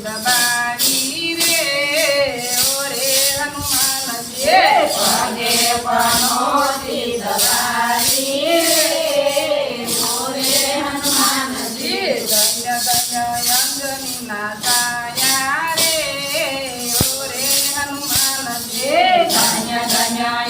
દબાવી રે ઓરે હનુમાન જે પગે પનોતી દબાવી રે ઓરે હનુમાન જે દયા દયા અંગની નાતાયા રે ઓરે હનુમાન જે દયા દયા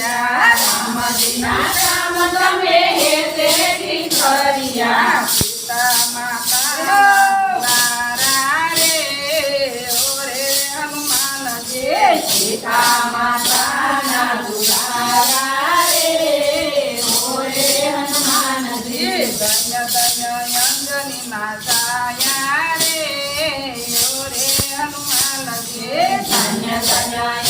હરિયા રામ દિના રામ તમે હે તેથી હરિયા સીતા માતા તારા રે ઓરે હનુમાન જે સીતા માતા ના દુલારા રે ઓરે હનુમાન જે દયા દયા અંગની માતા યા રે ઓરે હનુમાન જે દયા દયા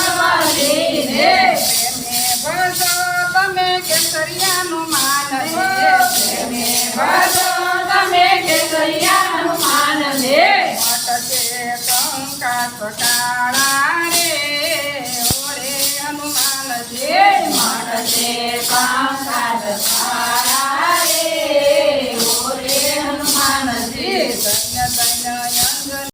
કેસરિયાનું માન લે. પ્રેમે ભજો